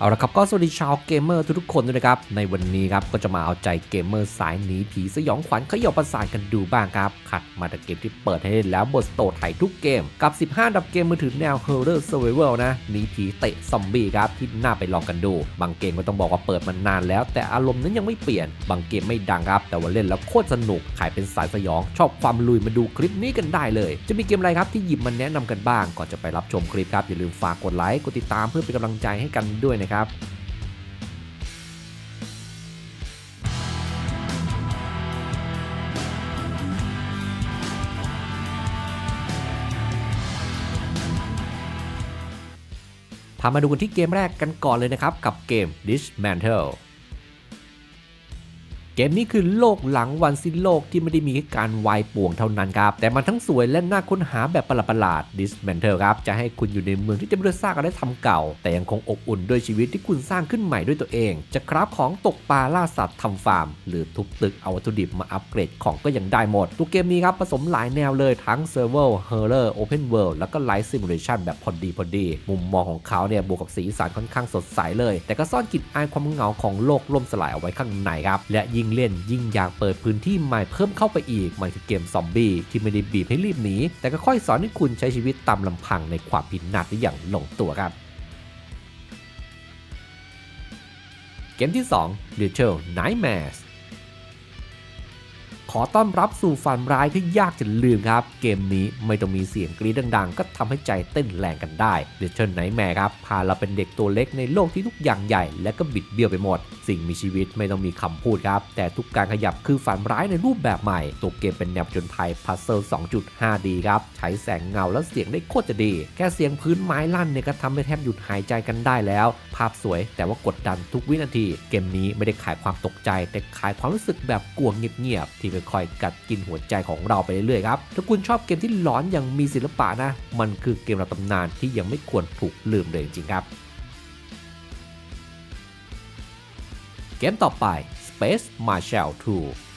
เอาละครับก็สวัสดีชาวเกมเมอร์ทุกๆคนด้วยนะครับ ในวันนี้ครับก็จะมาเอาใจเกมเมอร์สายหนีผีสยองขวัญเขย่าประสาทกันดูบ้างครับขัดมาจากเกมที่เปิดให้เล่นแล้วบนสโตร์ไทยทุกเกม กับ 15 ดับเกมมือถือแนว Horror Survival นะหนีผีเตะซอมบี้ครับที่น่าไปลองกันดู บางเกมก็ต้องบอกว่าเปิดมานานแล้ว แต่อารมณ์นั้นยังไม่เปลี่ยน บางเกมไม่ดังครับ แต่ว่าเล่นแล้วโคตรสนุกขายเป็นสายสยอง ชอบความลุยมาดูคลิปนี้กันได้เลย จะมีเกมอะไรครับที่หยิบมาแนะนำกันบ้างก่อนจะไปรับชมคลิปครับอย่าลืมฝากกดไลค์กดติดตามเพื่อเป็นกำลังใจให้กันด้วยนะครับพามาดูกันที่เกมแรกกันก่อนเลยนะครับ กับเกม Dismantle เกมนี้คือโลกหลังวันสิ้นโลกที่ไม่ได้มีแค่การวายป่วงเท่านั้นครับ แต่มันทั้งสวยและน่าค้นหาแบบประหลาดๆ Dismantle ครับ จะให้คุณอยู่ในเมืองที่จะไม่ได้สร้างอะไรทำเก่า แต่ยังคงอบอุ่นด้วยชีวิตที่คุณสร้างขึ้นใหม่ด้วยตัวเอง จะคราฟของตกปลาล่าสัตว์ทำฟาร์ม หรือทุบตึกเอาวัตถุดิบมาอัปเกรดของก็ยังได้หมด ตัวเกมนี้ครับผสมหลายแนวเลยทั้ง Survival Horror Open World แล้วก็ Life Simulation แบบพอดีพอดี มุมมองของเขาเนี่ยบวกกับสีสันค่อนข้างสดใสเลย แต่ก็ซ่อนกลิ่นอายความเหงาของโลกล่มสลายเอาไว้ข้างในครับและยิ่งเล่นยิ่งอยากเปิดพื้นที่ใหม่เพิ่มเข้าไปอีก มันคือเกมซอมบี้ที่ไม่ได้บีบให้รีบหนี แต่ก็ค่อยสอนให้คุณใช้ชีวิตตามลำพังในความพินาศได้อย่างลงตัวครับ เกมที่ 2 Little Nightmares อต้อนรับสู่ฝันร้ายที่ยากจะลืมครับ เกมนี้ไม่ต้องมีเสียงกรี๊ดดังๆ ก็ทำให้ใจเต้นแรงกันได้ เดชเชนไนแมร์ครับ พาเราเป็นเด็กตัวเล็กในโลกที่ทุกอย่างใหญ่ และก็บิดเบี้ยวไปหมด สิ่งมีชีวิตไม่ต้องมีคำพูดครับ แต่ทุกการขยับคือฝันร้ายในรูปแบบใหม่ ตัวเกมเป็นแนวจนภัยพัซเซิล 2.5D ครับ ใช้แสงเงาและเสียงได้โคตรจะดี แค่เสียงพื้นไม้ลั่นเนี่ยก็ทำให้แทบหยุดหายใจกันได้แล้ว ภาพสวยแต่ว่ากดดันทุกวินาที เกมนี้ไม่ได้ขายความตกใจ แต่ขายความรู้สึกแบบกลัวเงียบๆที่คอยกัดกินหัวใจของเราไปเรื่อยๆครับ ถ้าคุณชอบเกมที่หลอนอย่างมีศิลปะนะ มันคือเกมระตำนานที่ยังไม่ควรถูกลืมเลยจริงๆครับ เกมต่อไป Space Marshal 2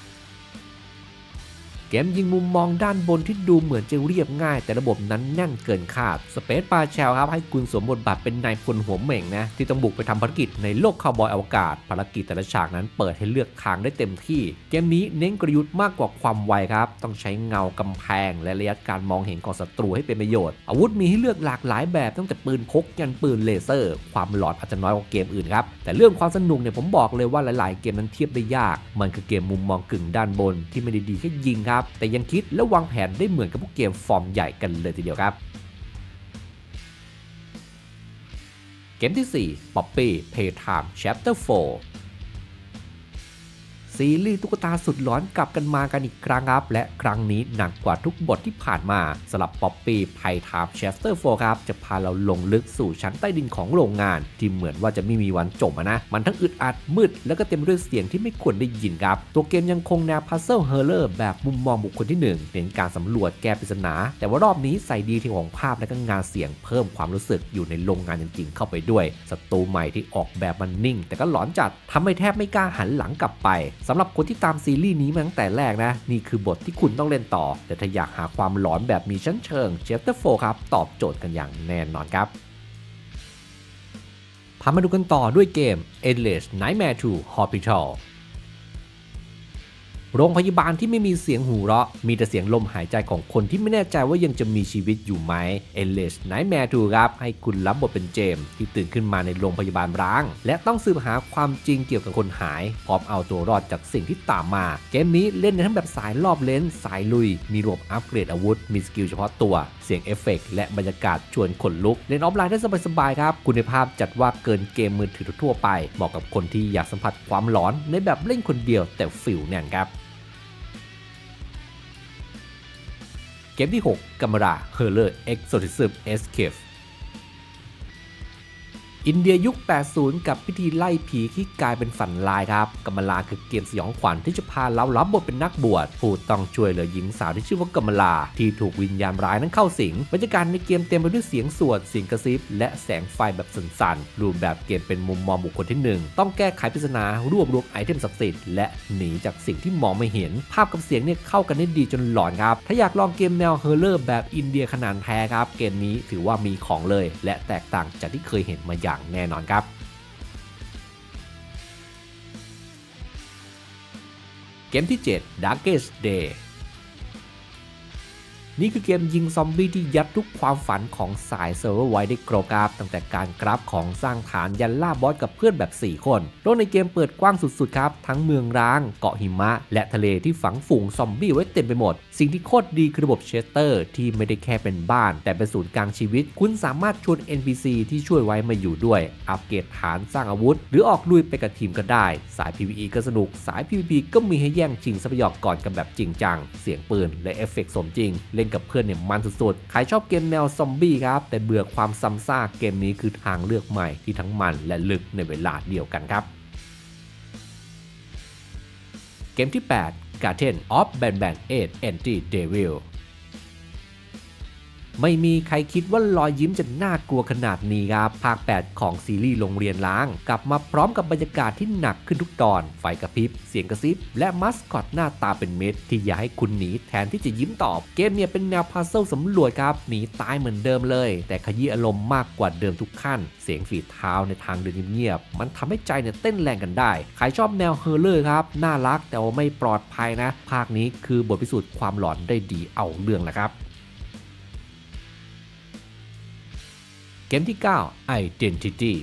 เกมยิงมุมมองด้านบนที่ดูเหมือนจะเรียบง่าย แต่ระบบนั้นแน่นเกินคาด Space p a r s h e l ครับให้คุณสวมบทบาทเป็นนายพลหัวเหม่งนะที่ต้องบุกไปทำภารกิจในโลกคาวบอยอวกาศ ภารกิจแต่ละฉากนั้นเปิดให้เลือกทางได้เต็มที่ เกมนี้เน้นกลยุทธ์มากกว่าความไวครับ ต้องใช้เงากำแพง และระยะการมองเห็นของศัตรูให้เป็นประโยชน์ อาวุธมีให้เลือกหลากหลายแบบตั้งแต่ปืนพกยันปืนเลเซอร์ ความหลอนอาจจะน้อยกว่าเกมอื่นครับแต่เรื่องความสนุกเนี่ยผมบอกเลยว่าหลาย ๆ เกมนั้นเทียบได้ยาก มันคือเกมมุมมองกึ่งด้านบนที่ไม่ได้ดีแค่ยิงครับแต่ยังคิดและวางแผนได้เหมือนกับพวกเกมฟอร์มใหญ่กันเลยทีเดียวครับ เกมที่4 Poppy Playtime Chapter 4 ซีรีส์ตุ๊กตาสุดหลอนกลับกันมากันอีกครั้งครับ และครั้งนี้หนักกว่าทุกบทที่ผ่านมาสำหรับป๊อปปี้ไพทามเชสเตอร์โฟครับ จะพาเราลงลึกสู่ชั้นใต้ดินของโรงงาน ที่เหมือนว่าจะไม่มีวันจบนะ มันทั้งอึดอัดมืด แล้วก็เต็มด้วยเสียงที่ไม่ควรได้ยินครับ ตัวเกมยังคงแนวพัซเซิลเฮอร์เลอร์แบบมุมมองบุคคลที่1เป็นการสำรวจแก้ปริศนา แต่ว่ารอบนี้ใส่ดีเทลของภาพและก็งานเสียงเพิ่มความรู้สึกอยู่ในโรงงานจริงๆเข้าไปด้วยศัตรูใหม่ที่ออกแบบมันนิ่ง แต่ก็หลอนจัดทำให้แทบไม่กล้าหันหลังกลับไปสำหรับคนที่ตามซีรีส์นี้มาตั้งแต่แรกนะ นี่คือบทที่คุณต้องเล่นต่อ แต่ถ้าอยากหาความหลอนแบบมีชั้นเชิงเชฟเตอร์โฟครับ ตอบโจทย์กันอย่างแน่นอนครับพามาดูกันต่อด้วยเกม Endless Nightmare 2 Hospital โรงพยาบาลที่ไม่มีเสียงหูเราะ มีแต่เสียงลมหายใจของคนที่ไม่แน่ใจว่ายังจะมีชีวิตอยู่ไหม Endless Nightmare 2ครับ ให้คุณรับบทเป็นเจมส์ที่ตื่นขึ้นมาในโรงพยาบาลร้าง และต้องสืบหาความจริงเกี่ยวกับคนหาย พร้อมเอาตัวรอดจากสิ่งที่ตามมา เกมนี้เล่นในทั้งแบบสายรอบเลนสายลุย มีระบบอัปเกรดอาวุธ มีสกิลเฉพาะตัว เสียงเอฟเฟกต์และบรรยากาศชวนขนลุก เล่นออฟไลน์ได้สบายๆครับคุณภาพจัดว่าเกินเกมมือถือทั่วไปเหมาะกับคนที่อยากสัมผัสความหลอนในแบบเล่นคนเดียวแต่ฟิลแน่นครับ เกมที่ 6กัมราเฮอร์เลอร์เอ็กโซติซึมเอสเคฟ อินเดียยุค 80 กับพิธีไล่ผีที่กลายเป็นฝันลายครับกัมลาคือเกมสยองขวัญที่จะพาเรารับบทเป็นนักบวชผู้ต้องช่วยเหลือหญิงสาวที่ชื่อว่ากัมลา ที่ถูกวิญญาณร้ายนั้นเข้าสิงบรรยากาศในเกมเต็มไปด้วยเสียงสวดเสียงกระซิบ และแสงไฟแบบสั่นๆรูปแบบเกมเป็นมุมมองบุคคลที่ 1 ต้องแก้ไขปริศนารวบรวมไอเทมศักดิ์สิทธิ์และหนีจากสิ่งที่มองไม่เห็น ภาพกับเสียงเนี่ยเข้ากันได้ดีจนหลอนครับถ้าอยากลองเกมแนวเฮอร์เลอร์แบบอินเดียขนาดแท้ครับเกมนี้ถือว่ามีของเลย และแตกต่างจากที่เคยเห็นมายาางแน่นอนครับ เกมที่ 7 Darkest Day นี่คือเกมยิงซอมบี้ที่ยัดทุกความฝันของสายเซิร์ฟเวอร์ไว้ได้ครบครับตั้งแต่การกราฟของสร้างฐานยันล่าบอสกับเพื่อนแบบ 4 คนโลกในเกมเปิดกว้างสุดๆครับทั้งเมืองร้าง เกาะหิมะ และทะเลที่ฝังฝูงซอมบี้ไว้เต็มไปหมด สิ่งที่โคตรดีคือระบบเชสเตอร์ที่ไม่ได้แค่เป็นบ้าน แต่เป็นศูนย์กลางชีวิต คุณสามารถชวน NPC ที่ช่วยไว้มาอยู่ด้วย อัปเกรดฐานสร้างอาวุธ หรือออกลุยไปกับทีมก็ได้ สาย PVE ก็สนุก สาย PVP ก็มีให้แย่งชิงทรัพยากรกันแบบจริงจัง เสียงปืนและเอฟเฟกสมจริง เล่นกับเพื่อนเนี่ยมันสุดๆ ใครชอบเกมแนวซอมบี้ครับ แต่เบื่อความซ้ำซากเกมนี้คือทางเลือกใหม่ที่ทั้งมันและลึกในเวลาเดียวกันครับ เกมที่ 8 Garden of Ban Ban 8 Anti Devil ไม่มีใครคิดว่ารอยยิ้มจะน่ากลัวขนาดนี้ครับ ภาค 8 ของซีรีส์โรงเรียนล้าง กลับมาพร้อมกับบรรยากาศที่หนักขึ้นทุกตอน ไฟกระพริบ เสียงกระซิบ และมัสคอตหน้าตาเป็นเม็ดที่อยากให้คุณหนีแทนที่จะยิ้มตอบ เกมเนี่ยเป็นแนวพัซเซิลสำรวจครับ หนีตายเหมือนเดิมเลย แต่ขยี้อารมณ์มากกว่าเดิมทุกขั้น เสียงฝีเท้าในทางเดินเงียบมันทำให้ใจเนี่ยเต้นแรงกันได้ ใครชอบแนวเฮอร์เลอร์ครับ น่ารักแต่ว่าไม่ปลอดภัยนะ ภาคนี้คือบทพิสูจน์ความหลอนได้ดีเอาเรื่องแหละครับ เกมที่ 9 Identity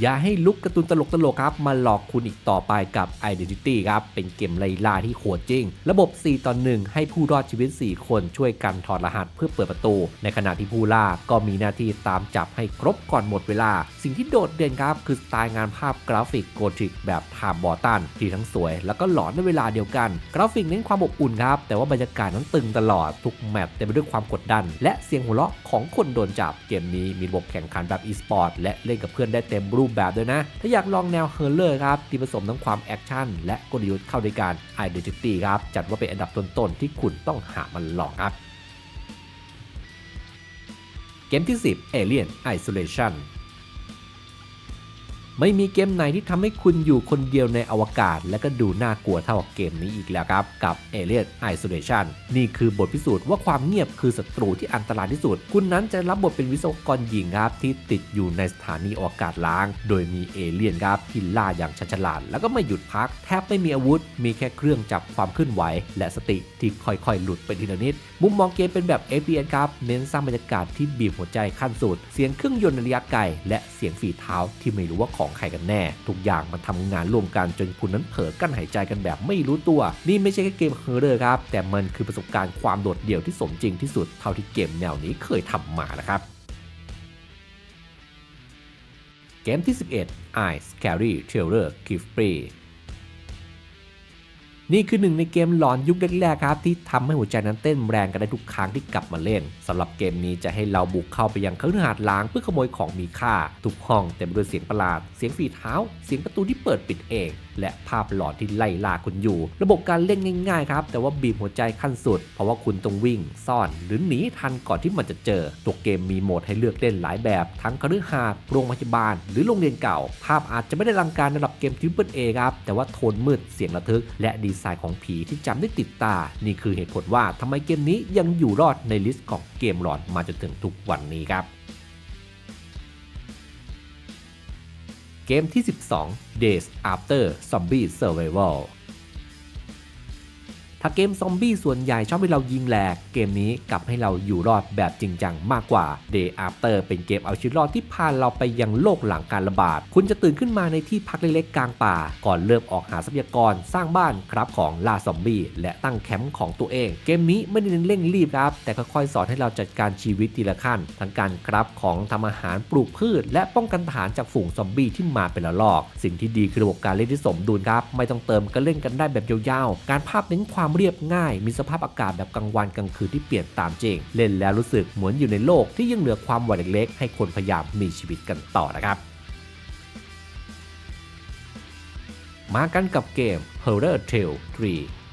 อย่าให้ลุกการ์ตูนตลกตลกครับ มาหลอกคุณอีกต่อไปกับ Identity ครับ เป็นเกมไล่ล่าที่โหดจริง ระบบ 4 ต่อ 1 ให้ผู้รอดชีวิต 4 คนช่วยกันถอดรหัสเพื่อเปิดประตู ในขณะที่ผู้ล่าก็มีหน้าที่ตามจับให้ครบก่อนหมดเวลา สิ่งที่โดดเด่นครับ คือสไตล์งานภาพกราฟิกโกธิกแบบทามบอตันที่ทั้งสวย แล้วก็หลอนในเวลาเดียวกัน กราฟิกเน้นความอบอุ่นครับ แต่ว่าบรรยากาศนั้นตึงตลอดทุกแมปเต็มไปด้วยความกดดัน และเสียงหัวเราะของคนโดนจับเกมนี้มีระบบแข่งขันแบบ e-sport และเล่นกับเพื่อนได้เต็มรูปแบบด้วยนะ ถ้าอยากลองแนวเฮอร์เลอร์ครับที่ผสมทั้งความแอคชั่นและกลยุทธ์เข้าด้วยกัน Identity ครับจัดว่าเป็นอันดับต้นๆที่คุณต้องหามันลองครับ เกมที่ 10 Alien Isolation ไม่มีเกมไหนที่ทำให้คุณอยู่คนเดียวในอวกาศ และก็ดูน่ากลัวเท่าเกมนี้อีกแล้วครับ กับ Alien Isolation นี่คือบทพิสูจน์ว่าความเงียบคือศัตรูที่อันตรายที่สุด คุณนั้นจะรับบทเป็นวิศวกรหญิงครับที่ติดอยู่ในสถานีอวกาศล้าง โดยมีเอเลี่ยนครับที่ล่าอย่างชันฉลาด แล้วก็ไม่หยุดพัก แทบไม่มีอาวุธ มีแค่เครื่องจับความเคลื่อนไหว และสติที่ค่อยๆ หลุดไปทีละนิด มุมมองเกมเป็นแบบ FPS ครับ เน้นสร้างบรรยากาศที่บีบหัวใจขั้นสุด เสียงเครื่องยนต์ระยะไกล และเสียงฝีเท้าที่ไม่รู้ว่าของใครกันแน่ ทุกอย่างมันทำงานร่วมกันจนคุณนั้นเผลอกั้นหายใจกันแบบไม่รู้ตัว นี่ไม่ใช่แค่เกมเฮอร์เรอร์ครับ แต่มันคือประสบการณ์ความโดดเดี่ยวที่สมจริงที่สุดเท่าที่เกมแนวนี้เคยทำมานะครับเกมที่ 11 I Scary Terror Give Free นี่คือหนึ่งในเกมหลอนยุคแรกๆครับ ที่ทำให้หัวใจนั้นเต้นแรงกันได้ทุกครั้งที่กลับมาเล่นสำหรับเกมนี้จะให้เราบุกเข้าไปยังเครื่องหาดล้างเพื่อขโมยของมีค่า ทุกห้องเต็มไปด้วยเสียงประหลาด เสียงฝีเท้า เสียงประตูที่เปิดปิดเอง และภาพหลอนที่ไล่ล่าคุณอยู่ ระบบการเล่นง่ายๆครับ แต่ว่าบีบหัวใจขั้นสุด เพราะว่าคุณต้องวิ่ง ซ่อน หรือหนีทันก่อนที่มันจะเจอ ตัวเกมมีโหมดให้เลือกเล่นหลายแบบ ทั้งคฤหาสน์โรงพยาบาล หรือโรงเรียนเก่า ภาพอาจจะไม่ได้ลังการระดับเกมทริปเปิลเอครับ แต่ว่าโทนมืดเสียงระทึก และดีไซน์ของผีที่จำได้ติดตา นี่คือเหตุผลว่าทำไมเกมนี้ยังอยู่รอดในลิสต์ของเกมหลอนมาจนถึงทุกวันนี้ครับ เกมที่ 12 Days After Zombie Survival ้าเกมซอมบี้ส่วนใหญ่ชอบให้เรายิงแหลก เกมนี้กลับให้เราอยู่รอดแบบจริงจังมากกว่า Day After เป็นเกมเอาชีวิตรอดที่พาเราไปยังโลกหลังการระบาด คุณจะตื่นขึ้นมาในที่พักเล็กๆกลางป่า ก่อนเริ่มออกหาทรัพยากรสร้างบ้านครับของล่าซอมบี้และตั้งแคมป์ของตัวเอง เกมนี้ไม่ได้เน้นเร่งรีบครับ แต่ค่อยๆสอนให้เราจัดการชีวิตทีละขั้น ทั้งการครับของทำอาหารปลูกพืช และป้องกันฐานจากฝูงซอมบี้ที่มาเป็นระลอก สิ่งที่ดีคือระบบการเล่นที่สมดุลครับไม่ต้องเติมก็เล่นกันได้แบบยาวๆการภาพเน้นความเรียบง่าย มีสภาพอากาศแบบกลางวันกลางคืนที่เปลี่ยนตามจริง เล่นแล้วรู้สึกเหมือนอยู่ในโลกที่ยังเหลือความหวังเล็กๆให้คนพยายามมีชีวิตกันต่อนะครับมากันกับเกม Horror Tale 3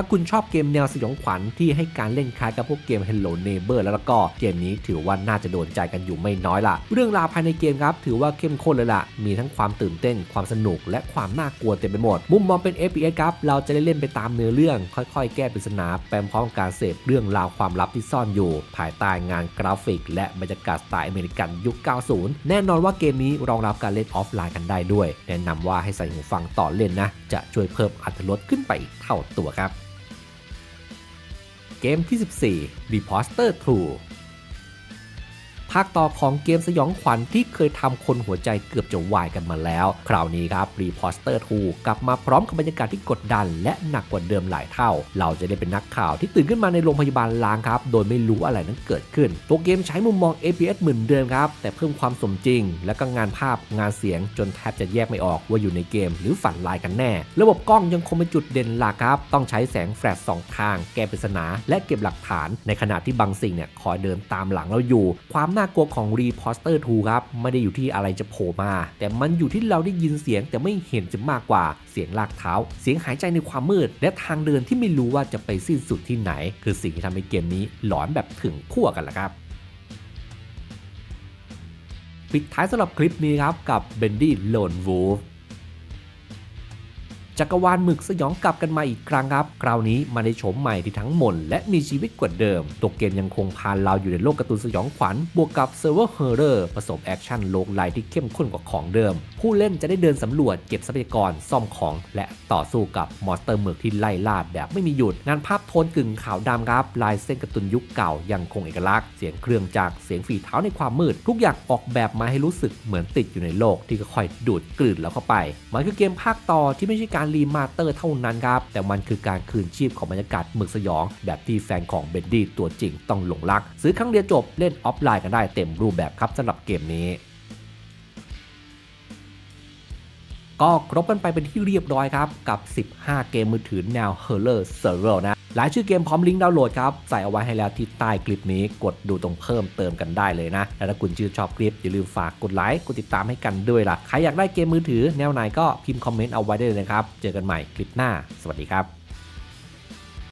ถ้าคุณชอบเกมแนวสยองขวัญที่ให้การเล่นคล้ายกับพวกเกม Hello Neighbor แล้วก็เกมนี้ถือว่าน่าจะโดนใจกันอยู่ไม่น้อยละเรื่องราวภายในเกมครับถือว่าเข้มข้นเลยล่ะ มีทั้งความตื่นเต้น ความสนุก และความน่ากลัวเต็มไปหมด มุมมองเป็น FPS ครับ เราจะได้เล่นไปตามเนื้อเรื่อง ค่อยๆ แก้ปริศนาแปมพร้อมการเสพเรื่องราวความลับที่ซ่อนอยู่ ภายใต้งานกราฟิก และบรรยากาศสไตล์อเมริกันยุค 90 แน่นอนว่าเกมนี้รองรับการเล่นออฟไลน์กันได้ด้วย แนะนำว่าให้ใส่หูฟังต่อเล่นนะ จะช่วยเพิ่มอรรถรสขึ้นไปอีกเท่าตัวครับ เกมที่ 14 Reposter 2 ภาคต่อของเกมสยองขวัญที่เคยทำคนหัวใจเกือบจะวายกันมาแล้ว คราวนี้ครับ Reposter 2กลับมาพร้อมกับบรรยากาศที่กดดัน และหนักกว่าเดิมหลายเท่า เราจะได้เป็นนักข่าวที่ตื่นขึ้นมาในโรงพยาบาลล้างครับ โดยไม่รู้อะไรนั้นเกิดขึ้น ตัวเกมใช้มุมมอง APS เหมือนเดิมครับ แต่เพิ่มความสมจริง และก็งานภาพงานเสียงจนแทบจะแยกไม่ออกว่าอยู่ในเกม หรือฝันลายกันแน่ ระบบกล้องยังคงเป็นจุดเด่นหลักครับ ต้องใช้แสงแฟลชสองทาง แก้ปริศนาและเก็บหลักฐาน ในขณะที่บางสิ่งเนี่ยคอยเดินตามหลังเราอยู่ ความน่ากลัวของ Reposter 2 ครับ ไม่ได้อยู่ที่อะไรจะโผล่มา แต่มันอยู่ที่เราได้ยินเสียงแต่ไม่เห็นจะมากกว่าเสียงลากเท้า เสียงหายใจในความมืด และทางเดินที่ไม่รู้ว่าจะไปสิ้นสุดที่ไหน คือสิ่งที่ทำให้เกมนี้หลอนแบบถึงขั้วกันละครับปิดท้ายสำหรับคลิปนี้ครับกับ Bendy Lone Wolf จักรวาลหมึกสยองกลับกันมาอีกครั้งครับ คราวนี้มาในโฉมใหม่ที่ทั้งหม่นและมีชีวิตกว่าเดิม ตัวเกมยังคงพาเราอยู่ในโลกการ์ตูนสยองขวัญ บวกกับเซิร์ฟเวอร์เฮอร์เรอร์ผสมแอคชั่นโลกไลที่เข้มข้นกว่าของเดิม ผู้เล่นจะได้เดินสำรวจเก็บทรัพยากรซ่อมของ และต่อสู้กับมอนสเตอร์หมึกที่ไล่ล่าแบบไม่มีหยุด งานภาพโทนกึ่งขาวดำครับลายเส้นการ์ตูนยุคเก่ายังคงเอกลักษณ์เสียงเครื่องจักรเสียงฝีเท้าในความมืด ทุกอย่างออกแบบมาให้รู้สึกเหมือนติดอยู่ในโลกที่ค่อยๆดูดกลืนเราเข้าไปมันคือเกมภาคต่อที่ไม่ใช่การรีมาเตอร์เท่านั้นครับ แต่มันคือการคืนชีพของบรรยากาศหมึกสยอง แบบที่แฟนของเบนดี้ตัวจริงต้องหลงรัก ซื้อครั้งเดียวจบเล่นออฟไลน์กันได้เต็มรูปแบบครับสำหรับเกมนี้ก็ครบกันไปเป็นที่เรียบร้อยครับ กับ 15 เกมมือถือแนว Horror s e r v e r นะ หลายชื่อเกมพร้อมลิงก์ดาวน์โหลดครับ ใส่เอาไว้ให้แล้วที่ใต้คลิปนี้กดดูตรงเพิ่มเติมกันได้เลยนะ และถ้าคุณชื่นชอบคลิปอย่าลืมฝากกดไลค์กดติดตามให้กันด้วยล่ะ ใครอยากได้เกมมือถือแนวไหนก็พิมพ์คอมเมนต์เอาไว้ได้เลยนะครับ เจอกันใหม่คลิปหน้า สวัสดีครับ